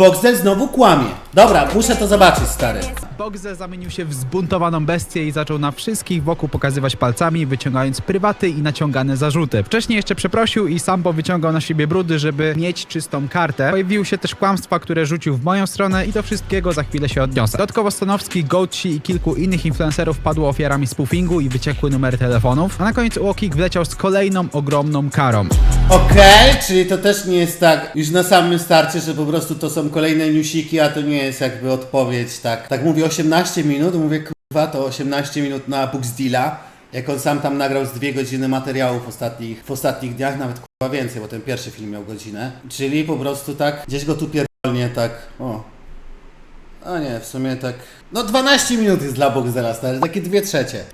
Boxdel znowu kłamie. Dobra, muszę to zobaczyć, stary. Bogze zamienił się w zbuntowaną bestię i zaczął na wszystkich wokół pokazywać palcami, wyciągając prywaty i naciągane zarzuty. Wcześniej jeszcze przeprosił i sam powyciągał na siebie brudy, żeby mieć czystą kartę. Pojawiły się też kłamstwa, które rzucił w moją stronę i do wszystkiego za chwilę się odniosę. Dodatkowo Stanowski, Goatsi i kilku innych influencerów padło ofiarami spoofingu i wyciekły numery telefonów. A na koniec Łokik wleciał z kolejną ogromną karą. Okej, czyli to też nie jest tak już na samym starcie, że po prostu to są kolejne newsiki, a to nie jest jakby odpowiedź, tak. Tak mówię 18 minut, mówię kurwa to 18 minut na Boxdeala. Jak on sam tam nagrał z dwie godziny materiałów w ostatnich, w ostatnich dniach, nawet kurwa więcej, bo ten pierwszy film miał godzinę. Czyli po prostu tak, gdzieś go tu pierdolnie tak, o. A nie, w sumie tak, no 12 minut jest dla Boxdela, stary, takie dwie trzecie.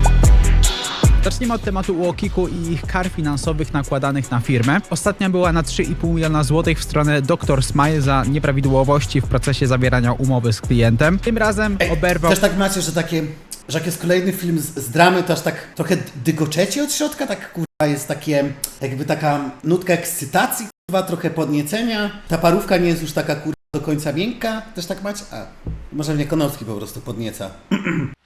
Zacznijmy od tematu Łokiku i ich kar finansowych nakładanych na firmę. Ostatnia była na 3,5 miliona złotych w stronę Dr. Smile za nieprawidłowości w procesie zawierania umowy z klientem. Tym razem oberwał... Też tak macie, że takie, że jak jest kolejny film z, z dramy, to aż tak trochę dygoczecie od środka, tak kurwa jest takie, jakby taka nutka ekscytacji, kurwa, trochę podniecenia. Ta parówka nie jest już taka kurwa do końca miękka, też tak macie? A, może mnie Konowski po prostu podnieca.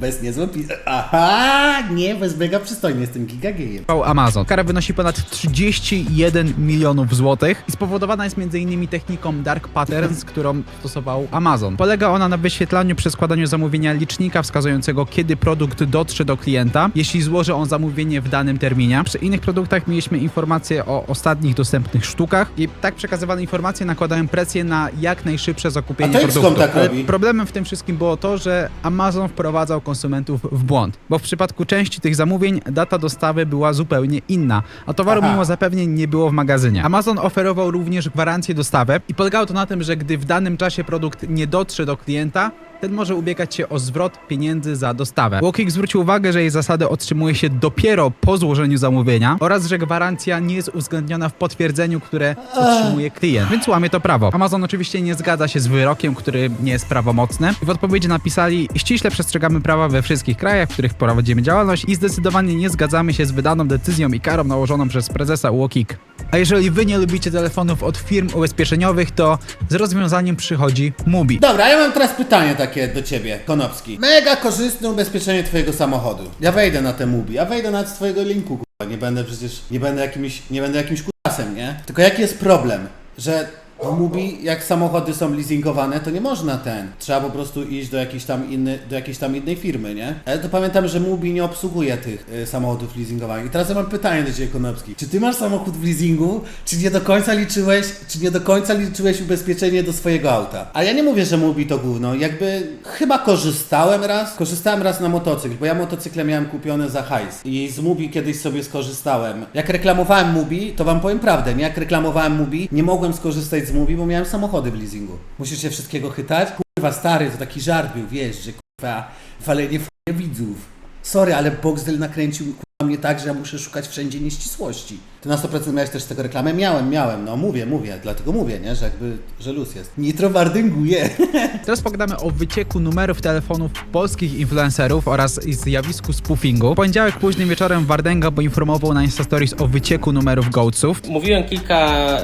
Bez niezłe pi... Aha, nie, bez mega przystojny, jestem gigagejem. Amazon. Kara wynosi ponad 31 milionów złotych i spowodowana jest m.in. techniką Dark Patterns, którą stosował Amazon. Polega ona na wyświetlaniu przy składaniu zamówienia licznika wskazującego, kiedy produkt dotrze do klienta, jeśli złoży on zamówienie w danym terminie. Przy innych produktach mieliśmy informacje o ostatnich dostępnych sztukach i tak przekazywane informacje nakładają presję na jak najszybsze zakupienie A to produktu. tak Ale robi. Problemem w tym wszystkim było to, że Amazon wprowadzał konsumentów w błąd, bo w przypadku części tych zamówień data dostawy była zupełnie inna, a towaru Aha. mimo zapewnień nie było w magazynie. Amazon oferował również gwarancję dostawy i polegało to na tym, że gdy w danym czasie produkt nie dotrze do klienta, ten może ubiegać się o zwrot pieniędzy za dostawę. Walking zwrócił uwagę, że jej zasady otrzymuje się dopiero po złożeniu zamówienia oraz, że gwarancja nie jest uwzględniona w potwierdzeniu, które otrzymuje klient, więc łamie to prawo. Amazon oczywiście nie zgadza się z wyrokiem, który nie jest prawomocny i w odpowiedzi napisali ściśle przestrzegamy prawa we wszystkich krajach, w których prowadzimy działalność i zdecydowanie nie zgadzamy się z wydaną decyzją i karą nałożoną przez prezesa Łokik. A jeżeli wy nie lubicie telefonów od firm ubezpieczeniowych, to z rozwiązaniem przychodzi Mubi. Dobra, ja mam teraz pytanie takie do ciebie, Konopski. Mega korzystne ubezpieczenie twojego samochodu. Ja wejdę na te Mubi, ja wejdę na twojego linku, kurwa. Nie będę przecież, nie będę jakimś, nie będę jakimś kutasem, nie? Tylko jaki jest problem? Że w Mubi, jak samochody są leasingowane, to nie można ten. Trzeba po prostu iść do jakiejś tam, inny, do jakiejś tam innej firmy, nie? Ale to pamiętam, że Mubi nie obsługuje tych y, samochodów leasingowanych. I teraz ja mam pytanie do Ciebie, Konopski. Czy Ty masz samochód w leasingu, czy nie do końca liczyłeś, czy nie do końca liczyłeś ubezpieczenie do swojego auta? A ja nie mówię, że Mubi to gówno. Jakby chyba korzystałem raz. Korzystałem raz na motocykl, bo ja motocykle miałem kupione za hajs. I z Mubi kiedyś sobie skorzystałem. Jak reklamowałem Mubi, to Wam powiem prawdę, nie? Jak reklamowałem Mubi, nie mogłem skorzystać z Mubi, bo miałem samochody w leasingu. Musisz się wszystkiego chytać? Kurwa stary, to taki żart był, wiesz, że kurwa walenie w widzów. Sorry, ale Boxdel nakręcił mnie tak, że ja muszę szukać wszędzie nieścisłości. Ty na 100% miałeś też z tego reklamę? Miałem, miałem, no mówię, mówię, dlatego mówię, nie, że jakby, że luz jest. Nitro wardęguje. Teraz pogadamy o wycieku numerów telefonów polskich influencerów oraz zjawisku spoofingu. W poniedziałek późnym wieczorem Wardenga poinformował na Insta Stories o wycieku numerów Goatsów. Mówiłem kilka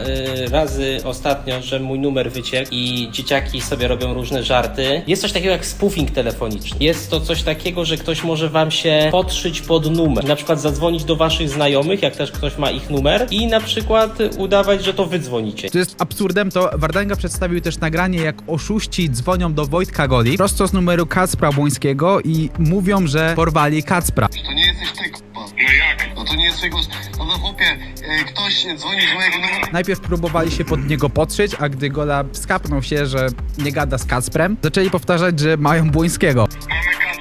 y, razy ostatnio, że mój numer wyciekł i dzieciaki sobie robią różne żarty. Jest coś takiego jak spoofing telefoniczny. Jest to coś takiego, że ktoś może wam się podszyć pod numer. Na przykład zadzwonić do waszych znajomych, jak też ktoś ma ich numer i na przykład udawać, że to wy dzwonicie. Co jest absurdem, to Wardenga przedstawił też nagranie, jak oszuści dzwonią do Wojtka Goli prosto z numeru Kacpra Błońskiego i mówią, że porwali Kacpra. To nie jesteś ty, kurwa. No jak? No to nie jest twój głos. No to chłopie, e, ktoś dzwoni z mojego numeru. Najpierw próbowali się pod niego podszyć, a gdy Gola skapnął się, że nie gada z Kacprem, zaczęli powtarzać, że mają Błońskiego. Mamy Kacpra,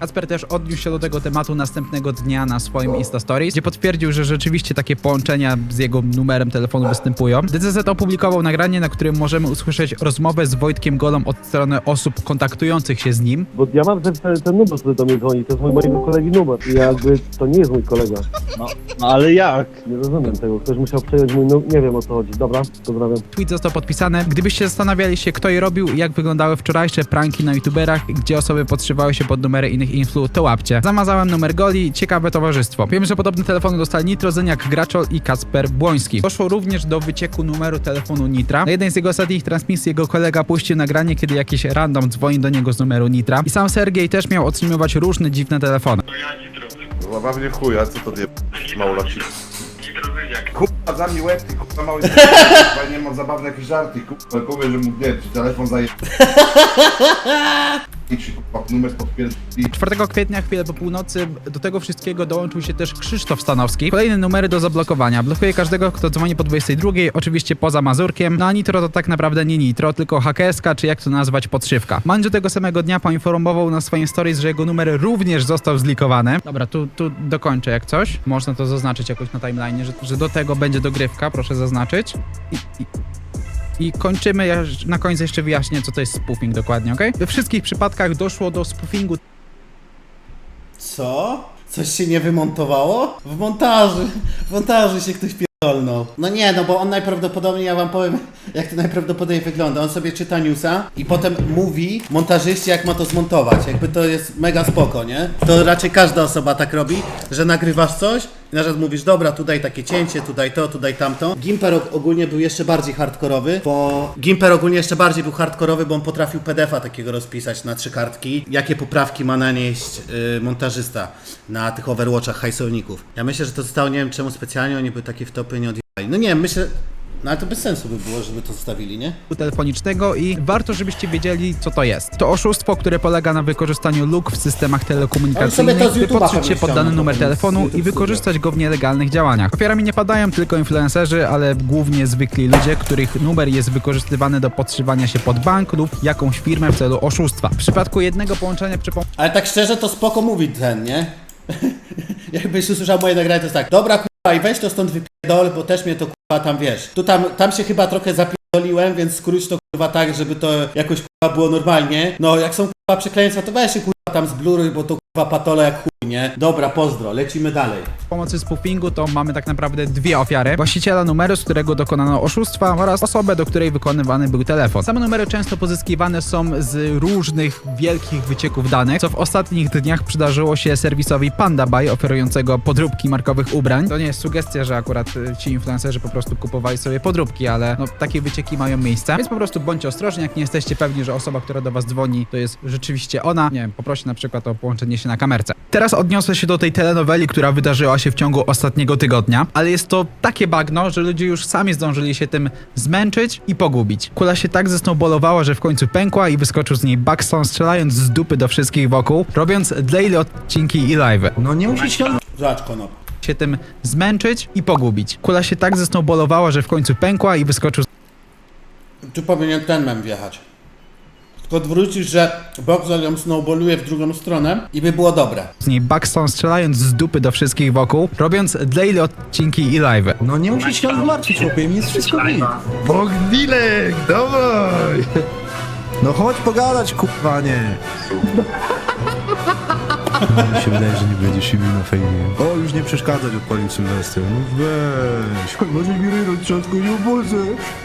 Kacper też odniósł się do tego tematu następnego dnia na swoim Insta Stories, gdzie potwierdził, że rzeczywiście takie połączenia z jego numerem telefonu występują. DCZ opublikował nagranie, na którym możemy usłyszeć rozmowę z Wojtkiem Golą od strony osób kontaktujących się z nim. Bo ja mam ten, ten, numer, który do mnie dzwoni, to jest mój mojego kolegi numer. I jakby to nie jest mój kolega. No, no ale jak? Nie rozumiem tego. Ktoś musiał przejąć mój numer. Nie wiem o co chodzi. Dobra, pozdrawiam. Tweet został podpisany. Gdybyście zastanawiali się, kto je robił i jak wyglądały wczorajsze pranki na youtuberach, gdzie osoby podszywały się pod numery innych influ, to łapcie. Zamazałem numer Goli, ciekawe towarzystwo. Wiem, że podobne telefony dostali Nitro, Zeniak, Graczol i Kacper Błoński. Doszło również do wycieku numeru telefonu Nitra. Na jednej z jego ostatnich transmisji jego kolega puścił nagranie, kiedy jakiś random dzwoni do niego z numeru Nitra. I sam Sergiej też miał otrzymywać różne dziwne telefony. Zabawnie chuj, a co to die... małolaki? Kurwa, za mi łeb, ty kurwa mały nie mam zabawne jakieś żarty, kurwa, powie, że mu, nie, czy telefon zaje... Numer potwierdzi... 4 kwietnia, chwilę po północy, do tego wszystkiego dołączył się też Krzysztof Stanowski. Kolejne numery do zablokowania. Blokuje każdego, kto dzwoni po 22, oczywiście poza Mazurkiem. No a Nitro to tak naprawdę nie Nitro, tylko hakeska, czy jak to nazwać, podszywka. Mandzio tego samego dnia poinformował na swoim stories, że jego numer również został zlikowany. Dobra, tu, tu dokończę jak coś. Można to zaznaczyć jakoś na timeline, że, że do tego będzie dogrywka, proszę zaznaczyć. I, i, i kończymy, ja na końcu jeszcze wyjaśnię, co to jest spoofing dokładnie, ok? We wszystkich przypadkach doszło do spoofingu Co? Coś się nie wymontowało? W montaży, w montaży się ktoś pierdolnął. No nie, no bo on najprawdopodobniej, ja wam powiem, jak to najprawdopodobniej wygląda. On sobie czyta newsa i potem mówi montażyście, jak ma to zmontować. Jakby to jest mega spoko, nie? To raczej każda osoba tak robi, że nagrywasz coś na przykład mówisz, dobra, tutaj takie cięcie, tutaj to, tutaj tamto. Gimper og- ogólnie był jeszcze bardziej hardkorowy, bo Gimper ogólnie jeszcze bardziej był hardkorowy, bo on potrafił PDF-a takiego rozpisać na trzy kartki. Jakie poprawki ma nanieść y, montażysta na tych Overwatchach hajsowników. Ja myślę, że to zostało, nie wiem czemu specjalnie oni by takie wtopy nie odjechali. No nie myślę, no ale to bez sensu by było, żeby to zostawili, nie? telefonicznego i warto, żebyście wiedzieli, co to jest. To oszustwo, które polega na wykorzystaniu luk w systemach telekomunikacyjnych, to z by YouTube'a podszyć pewnie się pod dany to numer telefonu YouTube i wykorzystać go w nielegalnych działaniach. Ofiarami nie padają tylko influencerzy, ale głównie zwykli ludzie, których numer jest wykorzystywany do podszywania się pod bank lub jakąś firmę w celu oszustwa. W przypadku jednego połączenia przy Ale tak szczerze to spoko mówi ten, nie? Jakbyś usłyszał moje nagranie, to jest tak, dobra i weź to stąd wypierdol, bo też mnie to kurwa tam wiesz. Tu tam, tam się chyba trochę zapierdoliłem, więc skróć to kurwa tak, żeby to jakoś kurwa było normalnie. No jak są kurwa przekleństwa, to weź się kurwa tam zbluruj, bo to patole jak chuj, nie? Dobra, pozdro, lecimy dalej. pomocy spoofingu, to mamy tak naprawdę dwie ofiary. Właściciela numeru, z którego dokonano oszustwa oraz osobę, do której wykonywany był telefon. Same numery często pozyskiwane są z różnych wielkich wycieków danych, co w ostatnich dniach przydarzyło się serwisowi Panda Buy, oferującego podróbki markowych ubrań. To nie jest sugestia, że akurat y, ci influencerzy po prostu kupowali sobie podróbki, ale no, takie wycieki mają miejsce. Więc po prostu bądźcie ostrożni, jak nie jesteście pewni, że osoba, która do was dzwoni, to jest rzeczywiście ona. Nie wiem, poproście na przykład o połączenie się na kamerce. Teraz odniosę się do tej telenoweli, która wydarzyła się w ciągu ostatniego tygodnia, ale jest to takie bagno, że ludzie już sami zdążyli się tym zmęczyć i pogubić. Kula się tak zesnowbolowała, że w końcu pękła i wyskoczył z niej Buxton, strzelając z dupy do wszystkich wokół, robiąc daily odcinki i live. No nie musisz się Zobacz konop. Się tym zmęczyć i pogubić. Kula się tak zesnowbolowała, że w końcu pękła i wyskoczył Tu powinien ten mem wjechać. Tylko odwrócisz, że Boxel ją snowballuje w drugą stronę i by było dobre. z niej Buxton, strzelając z dupy do wszystkich wokół, robiąc daily odcinki i live. No nie musisz się zmartwić, chłopie, mi jest wszystko git. Bogdilek, dawaj! No chodź pogadać, kurwa, nie. Mi się wydaje, że nie bił na fejmie. O, już nie przeszkadzać odpalił Sylwester. No weź. Może mi rynąć trzasku, nie Boże.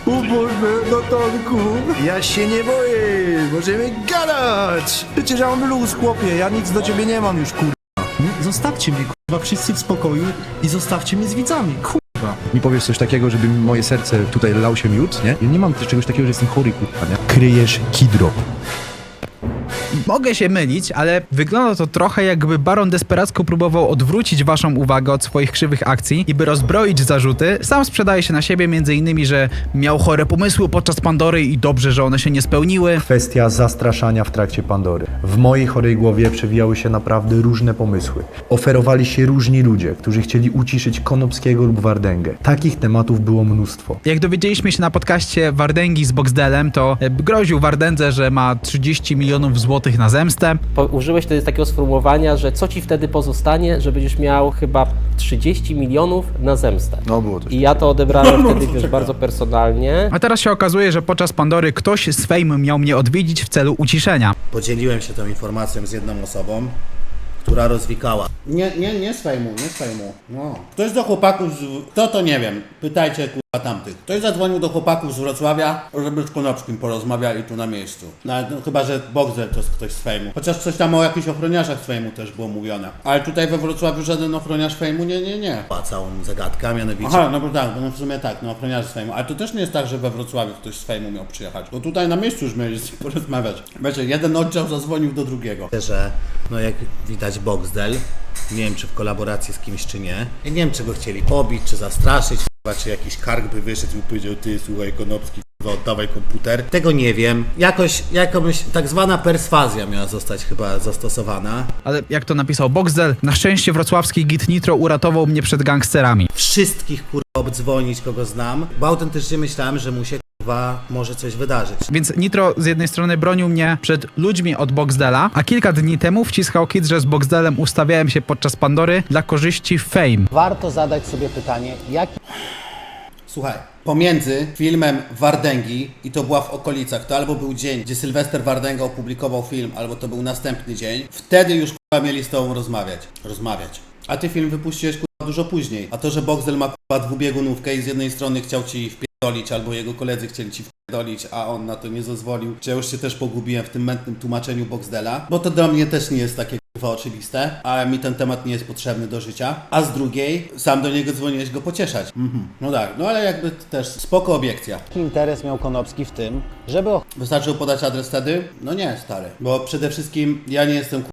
O Boże, Natalku. Ja się nie boję, możemy gadać. Przecież ja mam luz, chłopie, ja nic do ciebie nie mam już, kurwa. Nie, zostawcie mnie, kurwa, wszyscy w spokoju i zostawcie mnie z widzami, kurwa. Mi powiesz coś takiego, żeby moje serce tutaj lał się miód, nie? Ja nie mam czegoś takiego, że jestem chory, kurwa, nie? Kryjesz kidrop. Mogę się mylić, ale wygląda to trochę jakby Baron desperacko próbował odwrócić waszą uwagę od swoich krzywych akcji i by rozbroić zarzuty, sam sprzedaje się na siebie między innymi, że miał chore pomysły podczas Pandory i dobrze, że one się nie spełniły. Kwestia zastraszania w trakcie Pandory. W mojej chorej głowie przewijały się naprawdę różne pomysły. Oferowali się różni ludzie, którzy chcieli uciszyć Konopskiego lub Wardęgę. Takich tematów było mnóstwo. Jak dowiedzieliśmy się na podcaście Wardęgi z Boxdelem, to e, groził Wardędze, że ma 30 milionów złotych zł na zemstę. Po, użyłeś wtedy takiego sformułowania, że co ci wtedy pozostanie, że będziesz miał chyba 30 milionów na zemstę. No było coś. I ja to odebrałem wtedy wiesz, bardzo personalnie. A teraz się okazuje, że podczas Pandory ktoś z Fame miał mnie odwiedzić w celu uciszenia. Podzieliłem się tą informacją z jedną osobą, która rozwikała. Nie, nie, nie z fejmu, nie z fejmu. No. Ktoś do chłopaków, z... kto to nie wiem, pytajcie kurwa tamtych. Ktoś zadzwonił do chłopaków z Wrocławia, żeby z Konopskim porozmawiali tu na miejscu. No, no, chyba, że Boxer to jest ktoś z fejmu. Chociaż coś tam o jakichś ochroniarzach z fejmu też było mówione. Ale tutaj we Wrocławiu żaden ochroniarz fejmu nie, nie, nie. Całą zagadkę, a mianowicie... Aha, no bo tak, no w sumie tak, no ochroniarze z fejmu. Ale to też nie jest tak, że we Wrocławiu ktoś z fejmu miał przyjechać. Bo tutaj na miejscu już mieli z nim porozmawiać. Wiecie, jeden oddział zadzwonił do drugiego. Że, no jak widać Boxdel, nie wiem czy w kolaboracji z kimś czy nie. Ja nie wiem czy go chcieli pobić, czy zastraszyć, czy jakiś kark by wyszedł i powiedział, ty słuchaj Konopski, oddawaj komputer. Tego nie wiem. Jakoś, jakąś tak zwana perswazja miała zostać chyba zastosowana. Ale jak to napisał Boxdel, na szczęście wrocławski git Nitro uratował mnie przed gangsterami. Wszystkich kurwa obdzwonić, kogo znam, bo autentycznie myślałem, że mu się może coś wydarzyć. Więc Nitro z jednej strony bronił mnie przed ludźmi od Boxdela, a kilka dni temu wciskał kit, że z Boxdelem ustawiałem się podczas Pandory dla korzyści Fame. Warto zadać sobie pytanie, jaki... Słuchaj, pomiędzy filmem Wardęgi i to była w okolicach, to albo był dzień, gdzie Sylwester Wardęga opublikował film, albo to był następny dzień, wtedy już kurwa mieli z tobą rozmawiać. Rozmawiać. A ty film wypuściłeś kurwa dużo później. A to, że Boxdel ma kurwa dwubiegunówkę i z jednej strony chciał ci wpierdolić, albo jego koledzy chcieli ci wpierdolić, a on na to nie zezwolił, czy ja już się też pogubiłem w tym mętnym tłumaczeniu Boxdela, bo to dla mnie też nie jest takie kurwa oczywiste, ale mi ten temat nie jest potrzebny do życia. A z drugiej, sam do niego dzwoniłeś go pocieszać. Mhm. No tak, no ale jakby też spoko obiekcja. Jaki interes miał Konopski w tym, żeby Wystarczyło podać adres wtedy? No nie, stary. Bo przede wszystkim ja nie jestem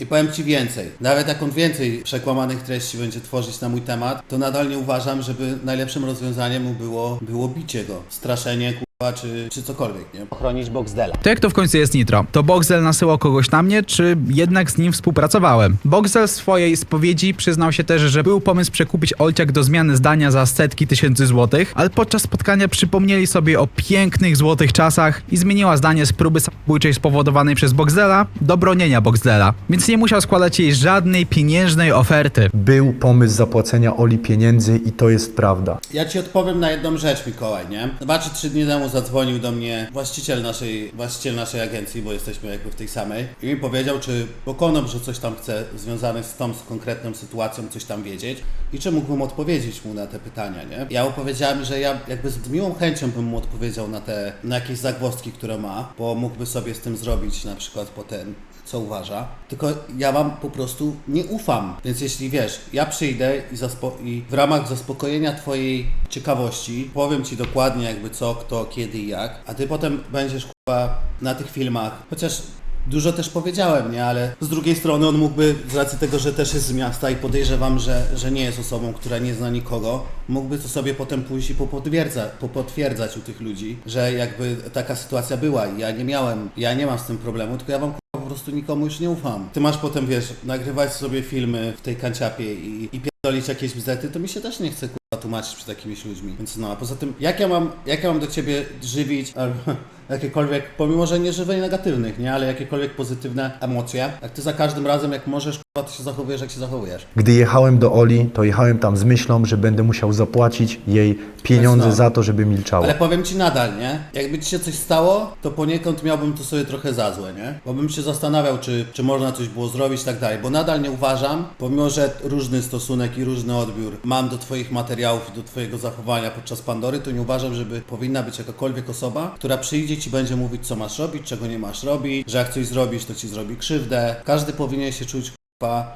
i powiem Ci więcej. Nawet jak on więcej przekłamanych treści będzie tworzyć na mój temat, to nadal nie uważam, żeby najlepszym rozwiązaniem mu było, było bicie go. Straszenie, czy, czy cokolwiek, nie? ochronić Boxdela. To jak to w końcu jest Nitro? To Boxdel nasyłał kogoś na mnie, czy jednak z nim współpracowałem? Boxdel w swojej spowiedzi przyznał się też, że był pomysł przekupić Olciak do zmiany zdania za setki tysięcy złotych, ale podczas spotkania przypomnieli sobie o pięknych złotych czasach i zmieniła zdanie z próby samobójczej spowodowanej przez Boxdela do bronienia Boxdela, więc nie musiał składać jej żadnej pieniężnej oferty. Był pomysł zapłacenia Oli pieniędzy i to jest prawda. Ja Ci odpowiem na jedną rzecz, Mikołaj, nie? Dwa czy trzy dni temu zadzwonił do mnie właściciel naszej, właściciel naszej agencji, bo jesteśmy jakby w tej samej i mi powiedział, czy bo Konop, że coś tam chce związane z tą z konkretną sytuacją, coś tam wiedzieć i czy mógłbym odpowiedzieć mu na te pytania, nie? Ja mu powiedziałem, że ja jakby z miłą chęcią bym mu odpowiedział na te, na jakieś zagwozdki, które ma, bo mógłby sobie z tym zrobić na przykład potem co uważa, tylko ja wam po prostu nie ufam. Więc jeśli wiesz, ja przyjdę i, i w ramach zaspokojenia twojej ciekawości powiem ci dokładnie jakby co, kto, kiedy i jak, a ty potem będziesz na tych filmach, chociaż Dużo też powiedziałem, nie? Ale z drugiej strony on mógłby, z racji tego, że też jest z miasta i podejrzewam, że, że nie jest osobą, która nie zna nikogo, mógłby to sobie potem pójść i popotwierdza, popotwierdzać u tych ludzi, że jakby taka sytuacja była i ja nie miałem, ja nie mam z tym problemu, tylko ja wam po prostu nikomu już nie ufam. Ty masz potem, wiesz, nagrywać sobie filmy w tej kanciapie i, i pierdolić jakieś bzety, to mi się też nie chce tłumaczyć przed jakimiś ludźmi. Więc no, a poza tym, jak ja mam, jak ja mam do ciebie żywić, albo jakiekolwiek, pomimo, że nie żywej negatywnych, nie, ale jakiekolwiek pozytywne emocje, jak ty za każdym razem, jak możesz, kurwa, to się zachowujesz, jak się zachowujesz. Gdy jechałem do Oli, to jechałem tam z myślą, że będę musiał zapłacić jej pieniądze no. za to, żeby milczała. Ale powiem ci nadal, nie? Jakby ci się coś stało, to poniekąd miałbym to sobie trochę za złe, nie? Bo bym się zastanawiał, czy, czy można coś było zrobić i tak dalej. Bo nadal nie uważam, pomimo że różny stosunek i różny odbiór mam do Twoich materiałów i do Twojego zachowania podczas Pandory, to nie uważam, żeby powinna być jakakolwiek osoba, która przyjdzie ci będzie mówić, co masz robić, czego nie masz robić, że jak coś zrobisz, to ci zrobi krzywdę. Każdy powinien się czuć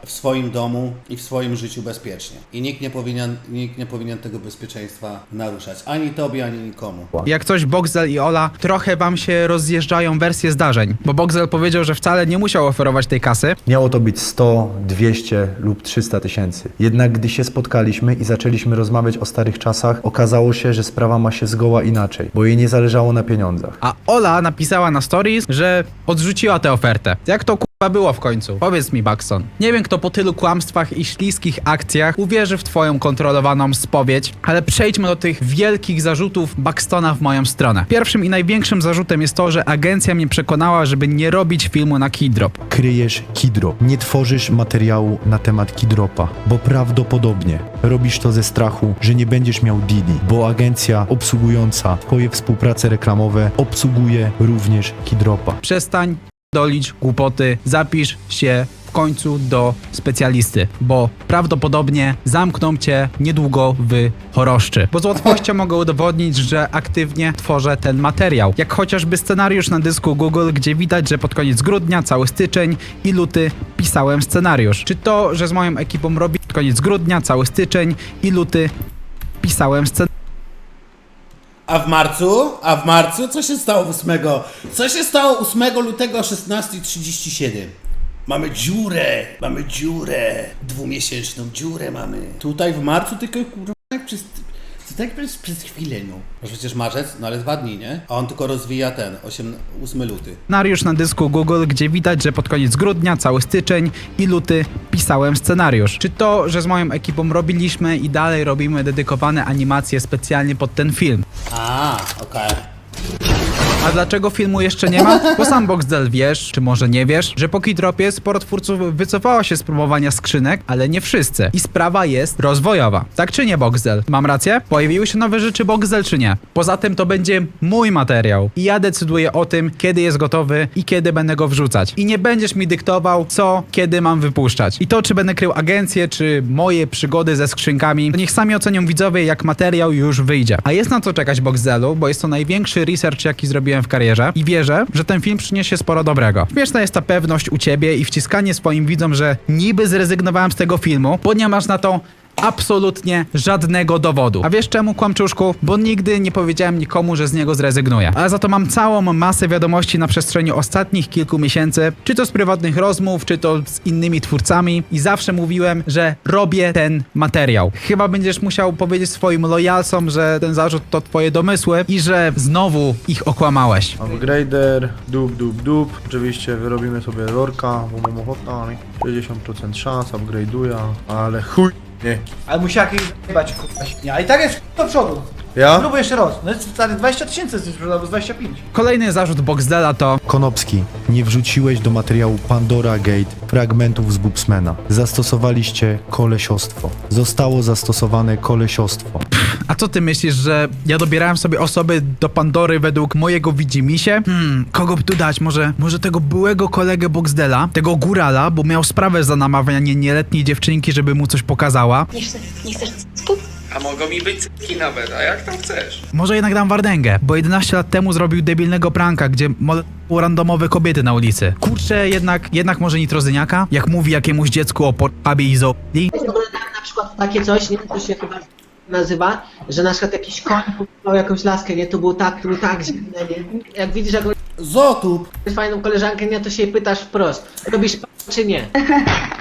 w swoim domu i w swoim życiu bezpiecznie. I nikt nie powinien, nikt nie powinien tego bezpieczeństwa naruszać. Ani tobie, ani nikomu. Jak coś Boxel i Ola trochę wam się rozjeżdżają wersje zdarzeń, bo Boxel powiedział, że wcale nie musiał oferować tej kasy, Miało to być 100, 200 lub 300 tysięcy. Jednak gdy się spotkaliśmy i zaczęliśmy rozmawiać o starych czasach, okazało się, że sprawa ma się zgoła inaczej, bo jej nie zależało na pieniądzach. a Ola napisała na stories, że odrzuciła tę ofertę. Jak to kurwa k***a było w końcu? Powiedz mi, Baxon. Nie wiem, kto po tylu kłamstwach i śliskich akcjach uwierzy w twoją kontrolowaną spowiedź, ale przejdźmy do tych wielkich zarzutów Baxtona w moją stronę. Pierwszym i największym zarzutem jest to, że agencja mnie przekonała, żeby nie robić filmu na Keydrop. Kryjesz Kidrop. Nie tworzysz materiału na temat Kidropa, bo prawdopodobnie robisz to ze strachu, że nie będziesz miał Didi, bo agencja obsługująca twoje współprace reklamowe obsługuje również Kidropa. Przestań dolić głupoty, zapisz się w końcu do specjalisty, bo prawdopodobnie zamkną cię niedługo w choroszczy. Bo z łatwością mogę udowodnić, że aktywnie tworzę ten materiał. Jak chociażby scenariusz na dysku Google, gdzie widać, że pod koniec grudnia, cały styczeń i luty pisałem scenariusz. Czy to, że z moją ekipą robi pod koniec grudnia, cały styczeń i luty pisałem scenariusz. A w marcu? A w marcu? Co się stało 8? Co się stało 8 lutego 16.37? Mamy dziurę, mamy dziurę, dwumiesięczną dziurę mamy. Tutaj w marcu tylko kurwa jak przez, co tak przez, przez chwilę no. Bo przecież marzec, no ale dwa dni, nie? A on tylko rozwija ten, 8, 8 luty. scenariusz na dysku Google, gdzie widać, że pod koniec grudnia, cały styczeń i luty pisałem scenariusz. Czy to, że z moją ekipą robiliśmy i dalej robimy dedykowane animacje specjalnie pod ten film. A, okej. A dlaczego filmu jeszcze nie ma? Bo sam Boxdel wiesz, czy może nie wiesz, że po Keydropie sporo twórców wycofało się z promowania skrzynek, ale nie wszyscy. I sprawa jest rozwojowa. Tak czy nie, Boxdel? Mam rację? Pojawiły się nowe rzeczy Boxdel czy nie? Poza tym to będzie mój materiał. I ja decyduję o tym, kiedy jest gotowy i kiedy będę go wrzucać. I nie będziesz mi dyktował, co, kiedy mam wypuszczać. I to, czy będę krył agencję, czy moje przygody ze skrzynkami, to niech sami ocenią widzowie, jak materiał już wyjdzie. A jest na co czekać Boxdelu, bo jest to największy research, jaki zrobiłem w karierze i wierzę, że ten film przyniesie sporo dobrego. Śmieszna jest ta pewność u ciebie i wciskanie swoim widzom, że niby zrezygnowałem z tego filmu, bo nie masz na to absolutnie żadnego dowodu. A wiesz czemu, kłamczuszku? Bo nigdy nie powiedziałem nikomu, że z niego zrezygnuję. Ale za to mam całą masę wiadomości na przestrzeni ostatnich kilku miesięcy, czy to z prywatnych rozmów, czy to z innymi twórcami i zawsze mówiłem, że robię ten materiał. Chyba będziesz musiał powiedzieć swoim lojalsom, że ten zarzut to twoje domysły i że znowu ich okłamałeś. Upgrader, dup, dup, dup. Oczywiście wyrobimy sobie lorka, bo mam ochotę. 60% szans, upgrade'uję, ale chuj, nie. Ale musiał jakieś zajebać kurwa świnia. I tak jest do przodu. Ja? Próbuj jeszcze raz. No jest stary 20 tysięcy jesteś sprzedał, 25. Kolejny zarzut Boxdela to Konopski, nie wrzuciłeś do materiału Pandora Gate fragmentów z Boopsmana. Zastosowaliście kolesiostwo. Zostało zastosowane kolesiostwo. A co ty myślisz, że ja dobierałem sobie osoby do Pandory według mojego widzimisię? Hmm, kogo by tu dać? Może, może tego byłego kolegę Boxdela, tego górala, bo miał sprawę za namawianie nieletniej dziewczynki, żeby mu coś pokazała. Nie chcesz, nie chcesz A mogą mi być cyki nawet, a jak tam chcesz? Może jednak dam Wardęgę, bo 11 lat temu zrobił debilnego pranka, gdzie molestował randomowe kobiety na ulicy. Kurczę, jednak, jednak może nitrozyniaka? Jak mówi jakiemuś dziecku o porabie i zooli? tak na przykład takie coś, nie to się chyba nazywa, że na przykład jakiś koń popytał jakąś laskę, nie, to było tak, to było tak, źle, nie. Jak widzisz jakąś Zotub! fajną koleżankę, nie, to się jej pytasz wprost, robisz p- czy nie?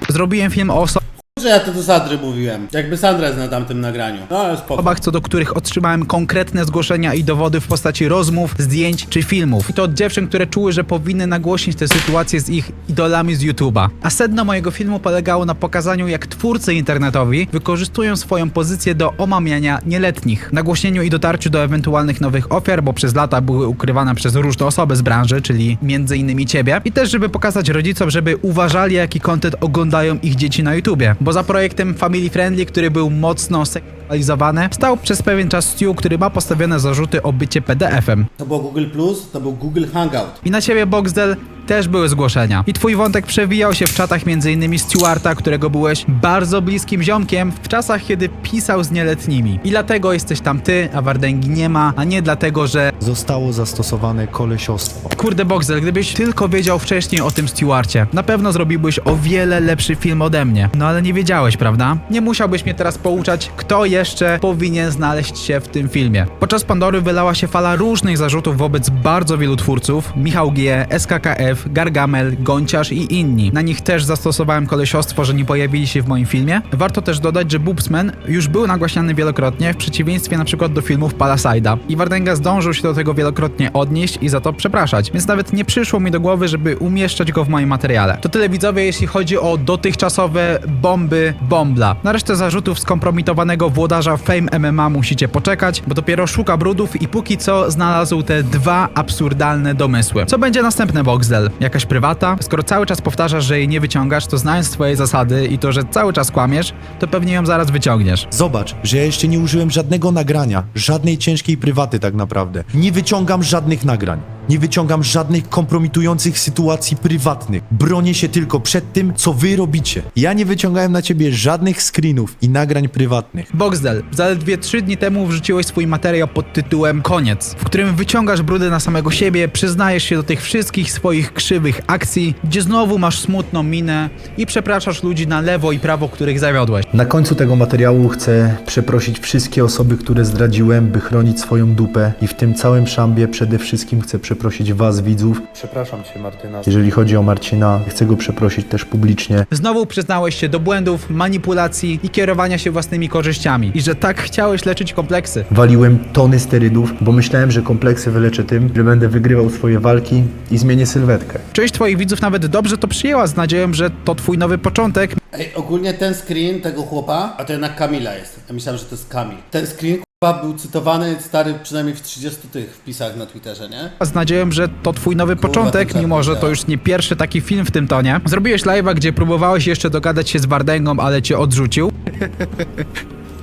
Zrobiłem film o osobach, Że ja to do Sandry mówiłem. Jakby Sandra jest na tamtym nagraniu. No ale spoko. co do których otrzymałem konkretne zgłoszenia i dowody w postaci rozmów, zdjęć czy filmów. I to od dziewczyn, które czuły, że powinny nagłośnić tę sytuację z ich idolami z YouTube'a. A sedno mojego filmu polegało na pokazaniu, jak twórcy internetowi wykorzystują swoją pozycję do omamiania nieletnich, nagłośnieniu i dotarciu do ewentualnych nowych ofiar, bo przez lata były ukrywane przez różne osoby z branży, czyli między innymi ciebie, i też żeby pokazać rodzicom, żeby uważali, jaki content oglądają ich dzieci na YouTubie. Bo za projektem Family Friendly, który był mocno seksualizowany, stał przez pewien czas Stu, który ma postawione zarzuty o bycie PDF-em. To było Google Plus, to był Google Hangout. I na ciebie, Boxdel, też były zgłoszenia. I twój wątek przewijał się w czatach m.in. Stewarta, którego byłeś bardzo bliskim ziomkiem w czasach, kiedy pisał z nieletnimi. I dlatego jesteś tam ty, a Wardęgi nie ma, a nie dlatego, że... Zostało zastosowane kolesiostwo. Kurde, Boxdel, gdybyś tylko wiedział wcześniej o tym Stewarcie, na pewno zrobiłbyś o wiele lepszy film ode mnie. No ale nie wiedziałeś, prawda? Nie musiałbyś mnie teraz pouczać, kto jeszcze powinien znaleźć się w tym filmie. Podczas Pandory wylała się fala różnych zarzutów wobec bardzo wielu twórców. Michał G, SKKF, KF, Gargamel, Gonciarz i inni. Na nich też zastosowałem kolesiostwo, że nie pojawili się w moim filmie. Warto też dodać, że Boobsman już był nagłaśniany wielokrotnie, w przeciwieństwie przykład do filmów Palaside'a. I Wardenga zdążył się do tego wielokrotnie odnieść i za to przepraszać, więc nawet nie przyszło mi do głowy, żeby umieszczać go w moim materiale. To tyle widzowie, jeśli chodzi o dotychczasowe bomby Bombla. Na resztę zarzutów skompromitowanego włodarza Fame MMA musicie poczekać, bo dopiero szuka brudów i póki co znalazł te dwa absurdalne domysły. Co będzie następne, Boxdel? Jakaś prywata? Skoro cały czas powtarzasz, że jej nie wyciągasz, to znając twoje zasady i to, że cały czas kłamiesz, to pewnie ją zaraz wyciągniesz. Zobacz, że ja jeszcze nie użyłem żadnego nagrania, żadnej ciężkiej prywaty tak naprawdę. Nie wyciągam żadnych nagrań. Nie wyciągam żadnych kompromitujących sytuacji prywatnych. Bronię się tylko przed tym, co wy robicie. Ja nie wyciągałem na ciebie żadnych screenów i nagrań prywatnych. Boxdel, zaledwie 3 dni temu wrzuciłeś swój materiał pod tytułem Koniec, w którym wyciągasz brudy na samego siebie, przyznajesz się do tych wszystkich swoich krzywych akcji, gdzie znowu masz smutną minę i przepraszasz ludzi na lewo i prawo, których zawiodłeś. Na końcu tego materiału chcę przeprosić wszystkie osoby, które zdradziłem, by chronić swoją dupę i w tym całym szambie przede wszystkim chcę przeprosić was, widzów. Przepraszam cię, Martyna. Jeżeli chodzi o Marcina, chcę go przeprosić też publicznie. Znowu przyznałeś się do błędów, manipulacji i kierowania się własnymi korzyściami i że tak chciałeś leczyć kompleksy. Waliłem tony sterydów, bo myślałem, że kompleksy wyleczę tym, że będę wygrywał swoje walki i zmienię sylwetkę. Część twoich widzów nawet dobrze to przyjęła z nadzieją, że to twój nowy początek, Ej, ogólnie ten screen tego chłopa, a to jednak Kamila jest. Ja myślałem, że to jest Kamil. Ten screen był cytowany stary przynajmniej w 30 tych wpisach na Twitterze, nie? z nadzieją, że to twój nowy początek, ten mimo że to już nie pierwszy taki film w tym tonie. Zrobiłeś live'a, gdzie próbowałeś jeszcze dogadać się z Wardęgą, ale cię odrzucił.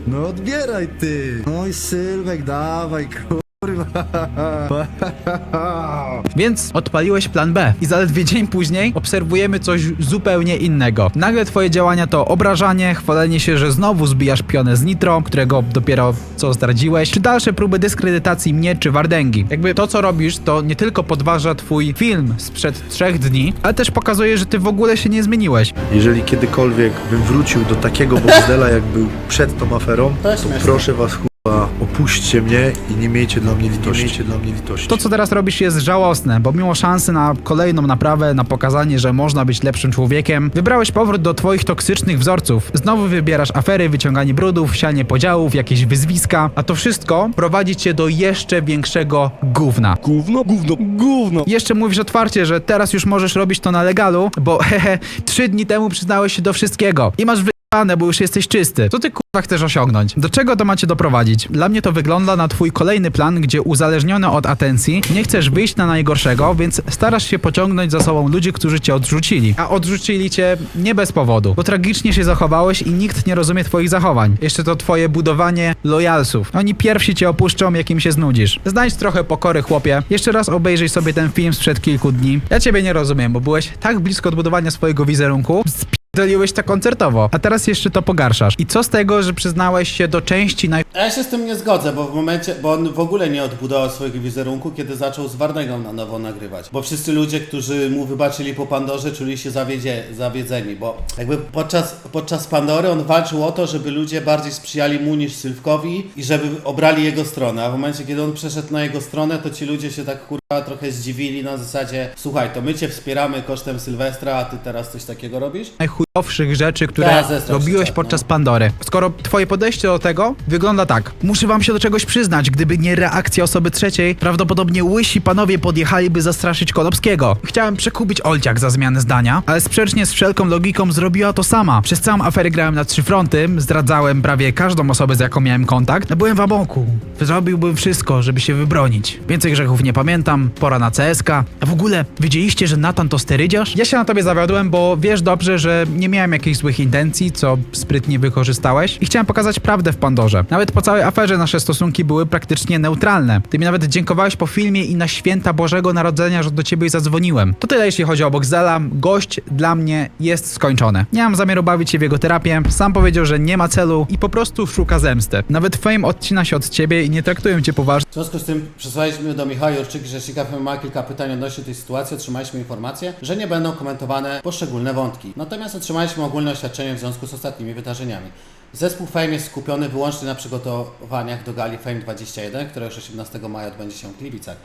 No odbieraj ty. No i Sylwek, dawaj, kurwa. Więc odpaliłeś plan B i zaledwie dzień później obserwujemy coś zupełnie innego. Nagle twoje działania to obrażanie, chwalenie się, że znowu zbijasz pionę z Nitro, którego dopiero co zdradziłeś, czy dalsze próby dyskredytacji mnie czy Wardęgi. Jakby to co robisz to nie tylko podważa twój film sprzed trzech dni, ale też pokazuje, że ty w ogóle się nie zmieniłeś. Jeżeli kiedykolwiek bym wrócił do takiego Boxdela, jak był przed tą aferą, To proszę was, opuśćcie mnie i nie miejcie dla mnie litości. Nie miejcie dla mnie litości. To, co teraz robisz, jest żałosne, bo mimo szansy na kolejną naprawę, na pokazanie, że można być lepszym człowiekiem, wybrałeś powrót do twoich toksycznych wzorców. Znowu wybierasz afery, wyciąganie brudów, sianie podziałów, jakieś wyzwiska, a to wszystko prowadzi cię do jeszcze większego gówna. Gówno, gówno, gówno. Jeszcze mówisz otwarcie, że teraz już możesz robić to na legalu, bo hehe, trzy dni temu przyznałeś się do wszystkiego i masz wyjebane, bo już jesteś czysty. Co ty kurwa chcesz osiągnąć? Do czego to macie doprowadzić? Dla mnie to wygląda na twój kolejny plan, gdzie uzależniony od atencji nie chcesz wyjść na najgorszego, więc starasz się pociągnąć za sobą ludzi, którzy cię odrzucili. A odrzucili cię nie bez powodu, bo tragicznie się zachowałeś i nikt nie rozumie twoich zachowań. Jeszcze to twoje budowanie lojalsów. Oni pierwsi cię opuszczą, jak im się znudzisz. Znajdź trochę pokory, chłopie. Jeszcze raz obejrzyj sobie ten film sprzed kilku dni. Ja ciebie nie rozumiem, bo byłeś tak blisko odbudowania swojego wizerunku. Doliłeś to koncertowo, a teraz jeszcze to pogarszasz. I co z tego, że przyznałeś się do części naj... Ja się z tym nie zgodzę, bo w momencie, bo on w ogóle nie odbudował swojego wizerunku, kiedy zaczął z Warnegą na nowo nagrywać. Bo wszyscy ludzie, którzy mu wybaczyli po Pandorze, czuli się zawiedzie, zawiedzeni, bo jakby podczas, podczas Pandory on walczył o to, żeby ludzie bardziej sprzyjali mu niż Sylwkowi i żeby obrali jego stronę, a w momencie, kiedy on przeszedł na jego stronę, to ci ludzie się tak kurwa trochę zdziwili na zasadzie słuchaj, to my cię wspieramy kosztem Sylwestra, a ty teraz coś takiego robisz? najchujowszych rzeczy, które zestrał się robiłeś tak, podczas no. Pandory. Skoro twoje podejście do tego wygląda tak. Muszę wam się do czegoś przyznać. Gdyby nie reakcja osoby trzeciej, prawdopodobnie łysi panowie podjechaliby zastraszyć Konopskiego. Chciałem przekupić Olciak za zmianę zdania, ale sprzecznie z wszelką logiką zrobiła to sama. Przez całą aferę grałem na trzy fronty, zdradzałem prawie każdą osobę, z jaką miałem kontakt. Byłem w aboku. Zrobiłbym wszystko, żeby się wybronić. Więcej grzechów nie pamiętam, pora na CSK. A w ogóle, wiedzieliście, że Natan to sterydziarz? Ja się na tobie zawiodłem, bo wiesz dobrze, że nie miałem jakichś złych intencji, co sprytnie wykorzystałeś i chciałem pokazać prawdę w Pandorze. Nawet po całej aferze nasze stosunki były praktycznie neutralne. Ty mi nawet dziękowałeś po filmie i na święta Bożego Narodzenia, że do ciebie zadzwoniłem. To tyle jeśli chodzi o Boxdela. Gość dla mnie jest skończony. Nie mam zamiaru bawić się w jego terapię. Sam powiedział, że nie ma celu i po prostu szuka zemsty. Nawet Fame odcina się od ciebie i nie traktują cię poważnie. W związku z tym przesłaliśmy do Michała Jurczyk, rzecznika FMA kilka pytań odnośnie tej sytuacji. Otrzymaliśmy informację, że nie będą komentowane poszczególne wątki. Natomiast otrzymaliśmy ogólne oświadczenie w związku z ostatnimi wydarzeniami. Zespół Fame jest skupiony wyłącznie na przygotowaniach do gali Fame 21, która już 18 maja odbędzie się w Gliwicach.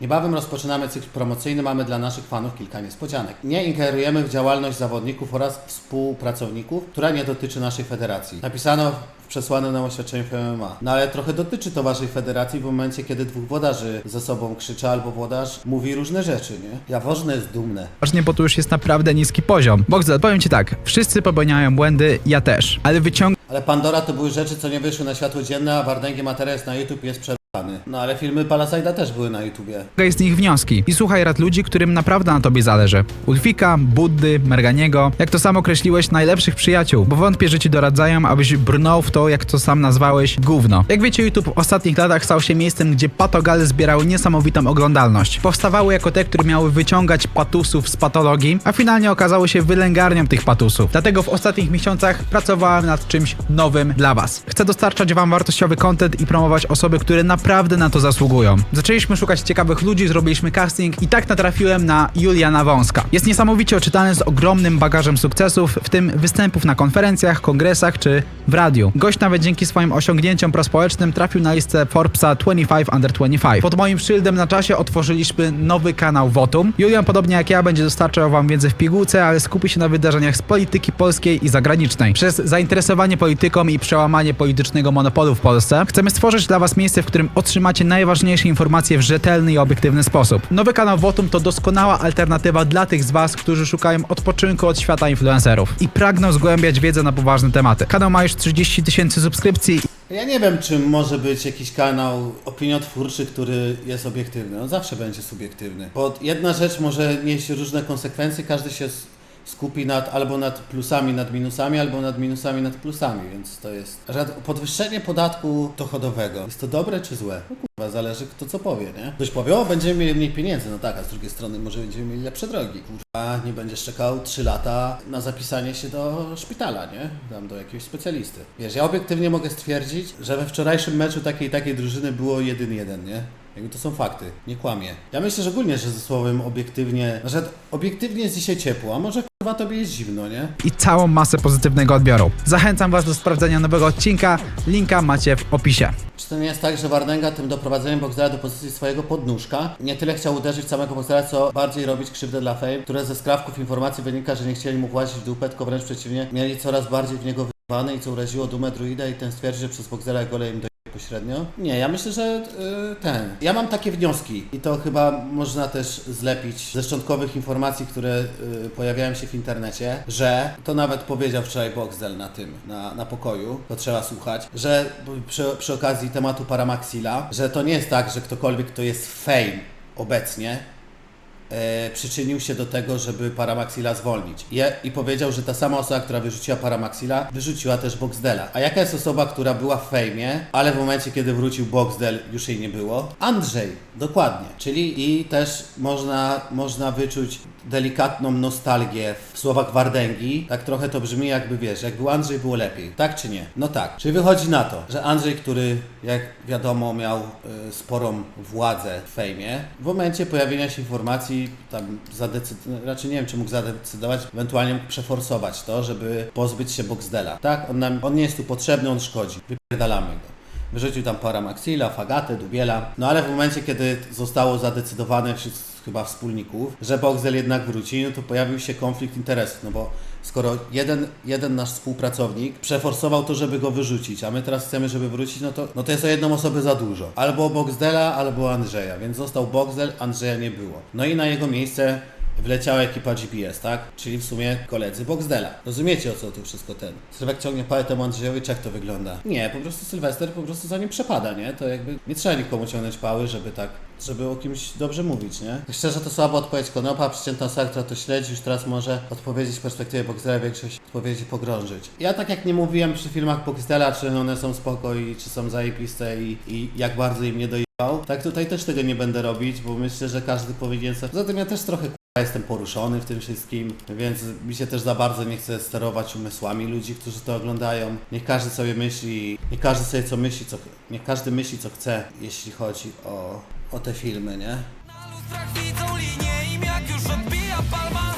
Niebawem rozpoczynamy cykl promocyjny, mamy dla naszych fanów kilka niespodzianek. Nie ingerujemy w działalność zawodników oraz współpracowników, która nie dotyczy naszej federacji. Napisano w przesłanym nam oświadczeniu FMMA. No ale trochę dotyczy to waszej federacji w momencie, kiedy dwóch włodarzy ze sobą krzyczy albo włodarz mówi różne rzeczy, nie? Jaworzne jest dumne. Ważnie, bo to już jest naprawdę niski poziom. Boxel, powiem ci tak, wszyscy popełniają błędy, ja też, ale wyciągnij Ale Pandora to były rzeczy, co nie wyszły na światło dzienne, a Wardęgie materiał jest na YouTube jest przerwany. No ale filmy Palasajda też były na YouTubie. z nich wnioski i słuchaj rad ludzi, którym naprawdę na tobie zależy. Ulfika, Buddy, Merganiego, jak to sam określiłeś, najlepszych przyjaciół, bo wątpię, że ci doradzają, abyś brnął w to, jak to sam nazwałeś, gówno. Jak wiecie, YouTube w ostatnich latach stał się miejscem, gdzie patogale zbierały niesamowitą oglądalność. Powstawały jako te, które miały wyciągać patusów z patologii, a finalnie okazały się wylęgarnią tych patusów. Dlatego w ostatnich miesiącach pracowałem nad czymś nowym dla was. Chcę dostarczać wam wartościowy content i promować osoby, które naprawdę na to zasługują. Zaczęliśmy szukać ciekawych ludzi, zrobiliśmy casting i tak natrafiłem na Juliana Wąska. Jest niesamowicie oczytany z ogromnym bagażem sukcesów, w tym występów na konferencjach, kongresach czy w radiu. Gość nawet dzięki swoim osiągnięciom prospołecznym trafił na listę Forbesa 25 Under 25. Pod moim szyldem na czasie otworzyliśmy nowy kanał Votum. Julian, podobnie jak ja, będzie dostarczał wam wiedzę w pigułce, ale skupi się na wydarzeniach z polityki polskiej i zagranicznej. Przez zainteresowanie polityką i przełamanie politycznego monopolu w Polsce chcemy stworzyć dla was miejsce, w którym otrzymacie najważniejsze informacje w rzetelny i obiektywny sposób. Nowy kanał Votum to doskonała alternatywa dla tych z was, którzy szukają odpoczynku od świata influencerów i pragną zgłębiać wiedzę na poważne tematy. Kanał ma już 30 tysięcy subskrypcji Ja nie wiem, czy może być jakiś kanał opiniotwórczy, który jest obiektywny. On zawsze będzie subiektywny. Bo jedna rzecz może nieść różne konsekwencje, każdy się skupi nad, albo nad plusami, nad minusami, albo nad minusami, nad plusami, więc to jest... Podwyższenie podatku dochodowego, jest to dobre czy złe? No kurwa, zależy kto co powie, nie? Ktoś powie, o będziemy mieli mniej pieniędzy, no tak, a z drugiej strony może będziemy mieli lepsze drogi. Kurwa, nie będziesz czekał 3 lata na zapisanie się do szpitala, nie? Tam do jakiegoś specjalisty. Wiesz, ja obiektywnie mogę stwierdzić, że we wczorajszym meczu takiej takiej drużyny było 1-1, nie? Jakby to są fakty, nie kłamie. Ja myślę, że ogólnie, że ze słowem obiektywnie, że obiektywnie jest dzisiaj ciepło, a może kurwa tobie jest zimno, nie? i całą masę pozytywnego odbioru. Zachęcam was do sprawdzenia nowego odcinka, linka macie w opisie. Czy to nie jest tak, że Wardęga tym doprowadzeniem Boxdela do pozycji swojego podnóżka nie tyle chciał uderzyć samego Boxdela, co bardziej robić krzywdę dla Fame, które ze skrawków informacji wynika, że nie chcieli mu włazić w dupę, tylko wręcz przeciwnie, mieli coraz bardziej w niego wywane i co uraziło dumę druida i ten stwierdzi, że przez Boxdela gole im do pośrednio? Nie, ja myślę, że y, ten. Ja mam takie wnioski i to chyba można też zlepić ze szczątkowych informacji, które y, pojawiają się w internecie, że to nawet powiedział wczoraj Boxdel na tym, na, na pokoju, to trzeba słuchać, że przy, przy okazji tematu Paramaxila, że to nie jest tak, że ktokolwiek, kto jest fame obecnie, e, przyczynił się do tego, żeby Paramaxila zwolnić. Je, I powiedział, że ta sama osoba, która wyrzuciła Paramaxila, wyrzuciła też Boxdela. A jaka jest osoba, która była w fejmie, ale w momencie, kiedy wrócił Boxdel, już jej nie było? Andrzej, dokładnie. Czyli i też można, można wyczuć delikatną nostalgię w słowach Wardęgi. Tak trochę to brzmi jakby, wiesz, jak był Andrzej, było lepiej. Tak czy nie? No tak. Czyli wychodzi na to, że Andrzej, który jak wiadomo miał y, sporą władzę w fejmie, w momencie pojawienia się informacji tam zadecydować, raczej nie wiem, czy mógł zadecydować, ewentualnie mógł przeforsować to, żeby pozbyć się Boxdela. Tak? On, nam, on nie jest tu potrzebny, on szkodzi. Wypierdalamy go. Wyrzucił tam Paramaxila, Fagatę, Dubiela. No ale w momencie, kiedy zostało zadecydowane przez chyba wspólników, że Boxdel jednak wróci, no to pojawił się konflikt interesów, no bo skoro jeden, jeden nasz współpracownik przeforsował to, żeby go wyrzucić, a my teraz chcemy, żeby wrócić, no to, no to jest o jedną osobę za dużo. Albo Boxdela, albo Andrzeja, więc został Boxdel, Andrzeja nie było. No i na jego miejsce wleciała ekipa GPS, tak? Czyli w sumie koledzy Boxdela. Rozumiecie o co tu wszystko ten? Sylwek ciągnie pałę temu Andrzejowi, jak to wygląda? Nie, po prostu Sylwester po prostu za nim przepada, nie? To jakby nie trzeba nikomu ciągnąć pały, żeby tak, żeby o kimś dobrze mówić, nie? Szczerze to słaba odpowiedź Konopa, przeciętna osoba, która to śledzi, już teraz może odpowiedzieć w perspektywie Boxdela, większość odpowiedzi pogrążyć. Ja tak jak nie mówiłem przy filmach Boxdela, czy one są spoko i czy są zajebiste i, i jak bardzo im nie dojechał, tak tutaj też tego nie będę robić, bo myślę, że każdy powinien sobie... Zatem ja też trochę ja jestem poruszony w tym wszystkim, więc mi się też za bardzo nie chce sterować umysłami ludzi, którzy to oglądają. Niech każdy sobie myśli, niech każdy sobie co myśli, co, niech każdy myśli co chce, jeśli chodzi o, o te filmy, nie? widzą linię im jak już odbija palma